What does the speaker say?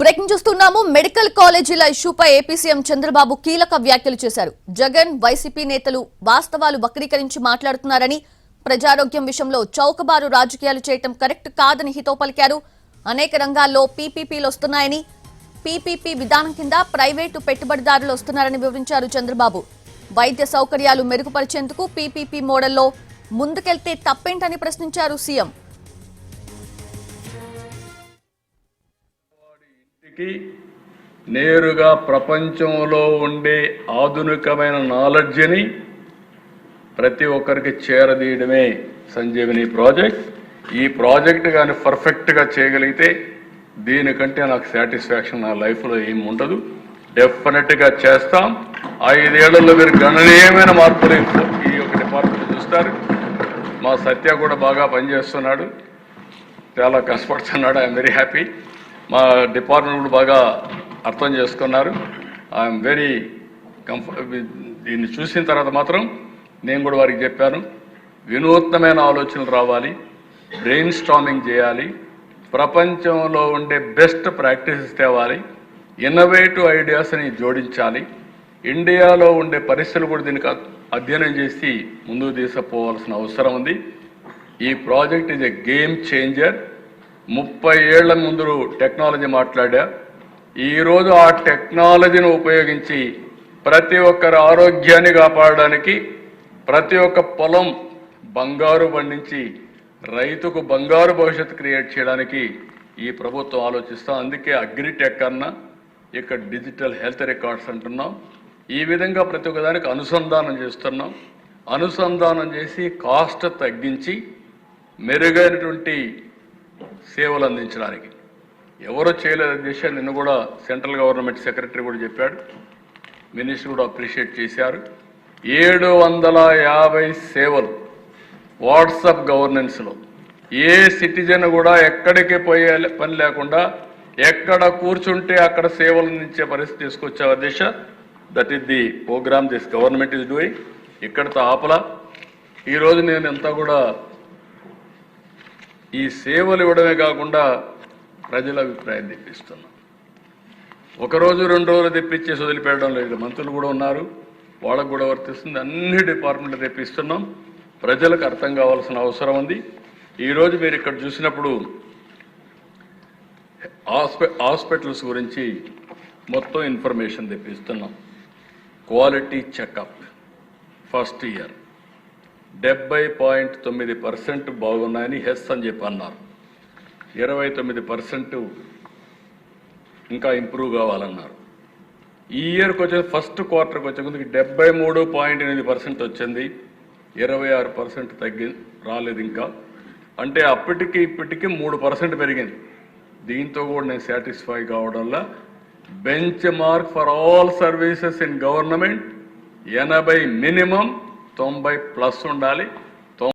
Breaking చూస్తున్నాము. Medical కాలేజీల ఇష్యూపై AP CM Chandrababu కీలక వ్యాఖ్యలు చేశారు. జగన్ వైసీపీ నేతలు వాస్తవాలు వక్రీకరించి మాట్లాడుతున్నారని ప్రజారోగ్యం విషయంలో చౌకబారు రాజకీయాలు చేయటం కరెక్ట్ కాదని హితో పలికారు. అనేక రంగాల్లో పీపీపీలు వస్తున్నాయని పీపీపీ విధానం కింద ప్రైవేటు పెట్టుబడిదారులు వస్తున్నారని వివరించారు చంద్రబాబు. వైద్య సౌకర్యాలు మెరుగుపరిచేందుకు పీపీపీ మోడల్లో ముందుకెళ్తే తప్పేంటని ప్రశ్నించారు సీఎం. నేరుగా ప్రపంచంలో ఉండే ఆధునికమైన నాలెడ్జ్ని ప్రతి ఒక్కరికి చేరదీయడమే సంజీవని ప్రాజెక్ట్. ఈ ప్రాజెక్ట్ కానీ పర్ఫెక్ట్గా చేయగలిగితే దీనికంటే నాకు సాటిస్ఫాక్షన్ నా లైఫ్లో ఏం ఉండదు. డెఫినెట్గా చేస్తాం. ఐదేళ్ళలో మీరు గణనీయమైన మార్పులు ఈ యొక్క డిపార్ట్మెంట్ చూస్తారు. మా సత్య కూడా బాగా పనిచేస్తున్నాడు. చాలా కష్టపడుతున్నాడు. I'm very happy. మా డిపార్ట్మెంట్ కూడా బాగా అర్థం చేసుకున్నారు. ఐఎమ్ వెరీ కంఫర్ట్ దీన్ని చూసిన తర్వాత మాత్రం నేను కూడా వారికి చెప్పాను. వినూత్నమైన ఆలోచనలు రావాలి. బ్రెయిన్ స్టామింగ్ చేయాలి. ప్రపంచంలో ఉండే బెస్ట్ ప్రాక్టీసెస్ తేవాలి. ఇన్నోవేటివ్ ఐడియాస్ని జోడించాలి. ఇండియాలో ఉండే పరిస్థితులు కూడా దీనికి అధ్యయనం చేసి ముందుకు తీసుకుపోవాల్సిన అవసరం ఉంది. ఈ project is a game changer ముప్పై ఏళ్ళ ముందు టెక్నాలజీ మాట్లాడా. ఈరోజు ఆ టెక్నాలజీని ఉపయోగించి ప్రతి ఒక్కరి ఆరోగ్యాన్ని కాపాడడానికి ప్రతి ఒక్క పొలం బంగారు పండించి రైతుకు బంగారు భవిష్యత్తు క్రియేట్ చేయడానికి ఈ ప్రభుత్వం ఆలోచిస్తాం. అందుకే అగ్రిటెక్ అన్నా ఇక్కడ డిజిటల్ హెల్త్ రికార్డ్స్ అంటున్నాం. ఈ విధంగా ప్రతి ఒక్కదానికి అనుసంధానం చేస్తున్నాం. అనుసంధానం చేసి కాస్ట్ తగ్గించి మెరుగైనటువంటి సేవలు అందించడానికి. ఎవరు చేయలేదు చేసి నిన్న కూడా సెంట్రల్ గవర్నమెంట్ సెక్రటరీ కూడా చెప్పాడు. మినిస్టర్ కూడా అప్రిషియేట్ చేశారు. ఏడు వందల యాభై సేవలు వాట్సాప్ గవర్నెన్స్లో. ఏ సిటిజన్ కూడా ఎక్కడికి పోయే పని లేకుండా ఎక్కడ కూర్చుంటే అక్కడ సేవలు అందించే పరిస్థితి తీసుకొచ్చావు Disha. That is the program this government is doing ఇక్కడతో ఆపల. ఈరోజు నేను ఎంత కూడా ఈ సేవలు ఇవ్వడమే కాకుండా ప్రజల అభిప్రాయం తెప్పిస్తున్నాం. ఒకరోజు రెండు రోజులు తెప్పించేసి వదిలిపెట్టడం లేదు. మంత్రులు కూడా ఉన్నారు. వాళ్ళకు కూడా వర్తిస్తుంది. అన్ని డిపార్ట్మెంట్లు తెప్పిస్తున్నాం. ప్రజలకు అర్థం కావాల్సిన అవసరం ఉంది. ఈరోజు మీరు ఇక్కడ చూసినప్పుడు హాస్పి హాస్పిటల్స్ గురించి మొత్తం information తెప్పిస్తున్నాం. Quality checkup first year. డెబ్బై పాయింట్ తొమ్మిది పర్సెంట్ బాగున్నాయని హెస్ అని చెప్పి అన్నారు. ఇరవై తొమ్మిది పర్సెంట్ ఇంకా ఇంప్రూవ్ కావాలన్నారు. ఈ ఇయర్కి వచ్చే ఫస్ట్ క్వార్టర్కి వచ్చే ముందుకి డెబ్బై మూడు పాయింట్ ఎనిమిది పర్సెంట్ వచ్చింది. ఇరవై ఆరు పర్సెంట్ తగ్గి రాలేదు ఇంకా. అంటే అప్పటికి ఇప్పటికి మూడు పర్సెంట్ పెరిగింది. దీంతో కూడా నేను satisfy కావడంలో benchmark for all services in government ఎనభై మినిమం తొంభై ప్లస్ ఉండాలి.